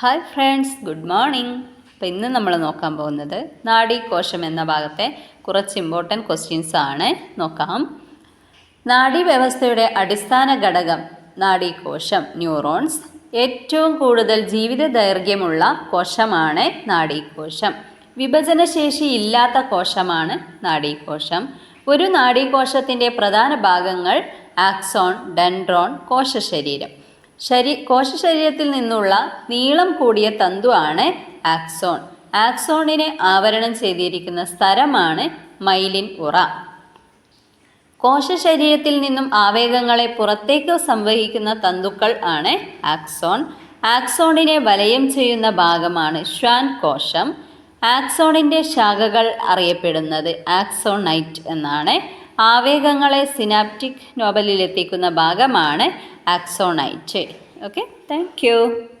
Hi friends good morning. അപ്പോൾ ഇന്ന് നമ്മൾ നോക്കാൻ പോകുന്നത് നാഡീകോശം എന്ന ഭാഗത്തെ കുറച്ച് ഇമ്പോർട്ടന്റ് ക്വസ്റ്റ്യൻസ് ആണ്. നോക്കാം. നാഡീവ്യവസ്ഥയുടെ അടിസ്ഥാന ഘടകം നാഡീകോശം ന്യൂറോൺസ്. ഏറ്റവും കൂടുതൽ ജീവിത ദൈർഘ്യമുള്ള കോശമാണ് നാഡീകോശം വിഭജനശേഷി ഇല്ലാത്ത കോശമാണ് നാഡീകോശം ഒരു നാഡീകോശത്തിന്റെ പ്രധാന ഭാഗങ്ങൾ ആക്സോൺ ഡെൻഡ്രോൺ കോശശരീരം. ശരീ കോശശരീരത്തിൽ നിന്നുള്ള നീളം കൂടിയ തന്തുവാണ് ആക്സോൺ. ആക്സോണിനെ ആവരണം ചെയ്തിരിക്കുന്ന സ്ഥലമാണ് മൈലിൻ ഉറ. കോശശരീരത്തിൽ നിന്നും ആവേഗങ്ങളെ പുറത്തേക്ക് സംവഹിക്കുന്ന തന്തുക്കൾ ആണ് ആക്സോൺ. ആക്സോണിനെ വലയം ചെയ്യുന്ന ഭാഗമാണ് ഷ്വാൻ കോശം. ആക്സോണിന്റെ ശാഖകൾ അറിയപ്പെടുന്നത് ആക്സോണൈറ്റ് എന്നാണ്. ആവേഗങ്ങളെ സിനാപ്റ്റിക് നോബലിലെത്തിക്കുന്ന ഭാഗമാണ് axonite okay? Thank you.